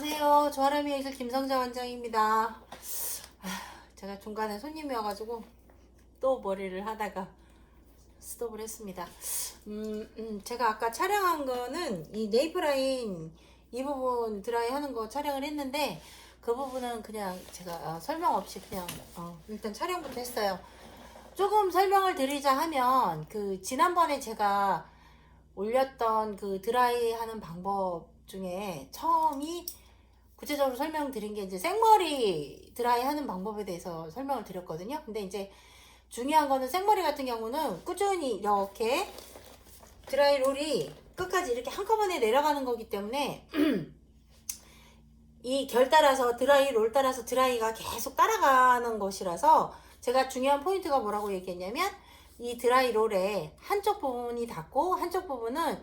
안녕하세요. 조아람이 예술 김성자 원장입니다. 아, 제가 중간에 손님이 와가지고 또 머리를 하다가 스톱을 했습니다. 음, 음, 제가 아까 촬영한 거는 이 네이프 라인 이 부분 드라이 하는 거 촬영을 했는데 그 부분은 그냥 제가 어, 설명 없이 그냥 어, 일단 촬영부터 했어요. 조금 설명을 드리자 하면 그 지난번에 제가 올렸던 그 드라이 하는 방법 중에 처음이 구체적으로 설명드린 게 이제 생머리 드라이 하는 방법에 대해서 설명을 드렸거든요. 근데 이제 중요한 거는 생머리 같은 경우는 꾸준히 이렇게 드라이 롤이 끝까지 이렇게 한꺼번에 내려가는 거기 때문에 이 결 따라서 드라이 롤 따라서 드라이가 계속 따라가는 것이라서 제가 중요한 포인트가 뭐라고 얘기했냐면 이 드라이 롤의 한쪽 부분이 닿고 한쪽 부분은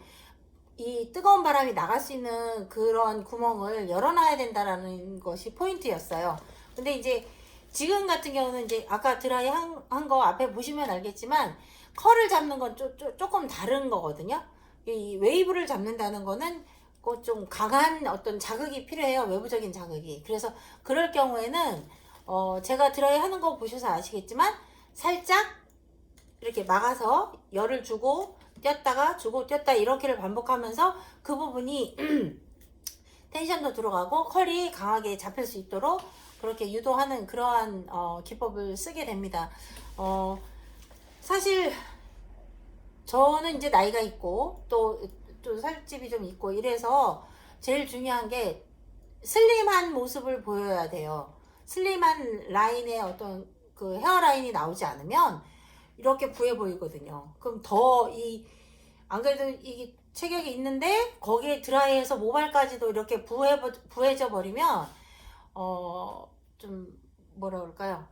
이 뜨거운 바람이 나갈 수 있는 그런 구멍을 열어놔야 된다라는 것이 포인트였어요. 근데 이제 지금 같은 경우는 이제 아까 드라이 한 거 앞에 보시면 알겠지만 컬을 잡는 건 쪼, 쪼, 조금 다른 거거든요. 이 웨이브를 잡는다는 거는 그좀 강한 어떤 자극이 필요해요. 외부적인 자극이. 그래서 그럴 경우에는 어 제가 드라이 하는 거 보셔서 아시겠지만 살짝 이렇게 막아서 열을 주고 띄었다가 주고 띄었다 이렇게를 반복하면서 그 부분이 텐션도 들어가고 컬이 강하게 잡힐 수 있도록 그렇게 유도하는 그러한 어, 기법을 쓰게 됩니다. 어, 사실 저는 이제 나이가 있고 또, 또 살집이 좀 있고 이래서 제일 중요한 게 슬림한 모습을 보여야 돼요. 슬림한 라인의 어떤 그 헤어라인이 나오지 않으면 이렇게 부해 보이거든요. 그럼 더 이, 안 그래도 이 체격이 있는데 거기에 드라이해서 모발까지도 이렇게 부해, 부해져 버리면, 어, 좀, 뭐라 그럴까요?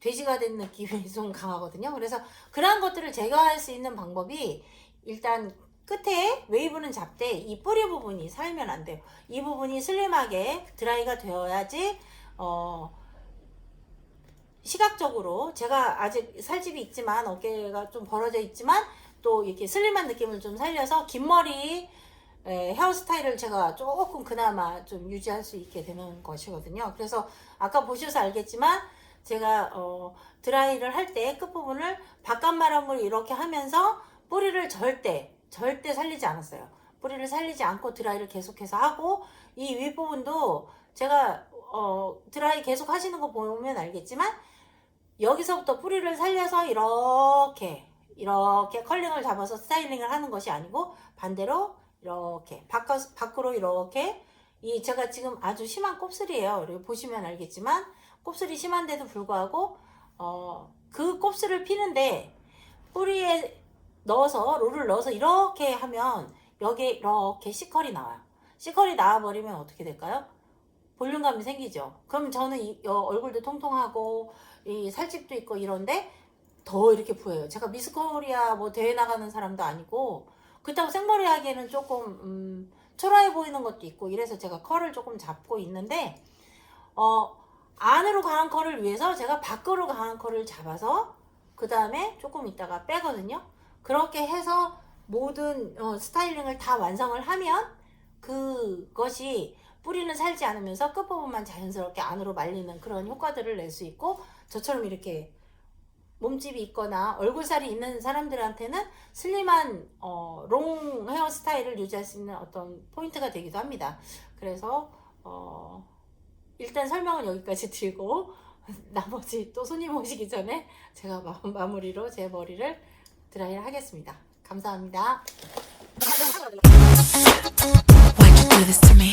돼지가 된 느낌이 좀 강하거든요. 그래서 그러한 것들을 제거할 수 있는 방법이 일단 끝에 웨이브는 잡되 이 뿌리 부분이 살면 안 돼요. 이 부분이 슬림하게 드라이가 되어야지, 어, 시각적으로 제가 아직 살집이 있지만 어깨가 좀 벌어져 있지만 또 이렇게 슬림한 느낌을 좀 살려서 긴 머리 에, 헤어스타일을 제가 조금 그나마 좀 유지할 수 있게 되는 것이거든요. 그래서 아까 보셔서 알겠지만 제가 어, 드라이를 할 때 끝부분을 바깥마름으로 이렇게 하면서 뿌리를 절대 절대 살리지 않았어요. 뿌리를 살리지 않고 드라이를 계속해서 하고 이 윗부분도 제가 어, 드라이 계속 하시는 거 보면 알겠지만 여기서부터 뿌리를 살려서 이렇게 이렇게 컬링을 잡아서 스타일링을 하는 것이 아니고 반대로 이렇게 바깥, 밖으로 이렇게 이 제가 지금 아주 심한 곱슬이에요. 여기 보시면 알겠지만 곱슬이 심한데도 불구하고 어, 그 곱슬을 피는데 뿌리에 넣어서 롤을 넣어서 이렇게 하면 여기에 이렇게 C컬이 나와요. C컬이 나와버리면 어떻게 될까요? 볼륨감이 생기죠. 그럼 저는 이, 어, 얼굴도 통통하고 이 살집도 있고 이런데 더 이렇게 보여요. 제가 미스 코리아 뭐 대회 나가는 사람도 아니고 그렇다고 생머리 하기에는 조금 음, 초라해 보이는 것도 있고 이래서 제가 컬을 조금 잡고 있는데 어 안으로 강한 컬을 위해서 제가 밖으로 강한 컬을 잡아서 그 다음에 조금 있다가 빼거든요. 그렇게 해서 모든 어, 스타일링을 다 완성을 하면 그것이 뿌리는 살지 않으면서 끝부분만 자연스럽게 안으로 말리는 그런 효과들을 낼 수 있고 저처럼 이렇게 몸집이 있거나 얼굴살이 있는 사람들한테는 슬림한 어, 롱 헤어스타일을 유지할 수 있는 어떤 포인트가 되기도 합니다. 그래서 어, 일단 설명은 여기까지 드리고 나머지 또 손님 오시기 전에 제가 마, 마무리로 제 머리를 드라이를 하겠습니다. 감사합니다. Do this to me.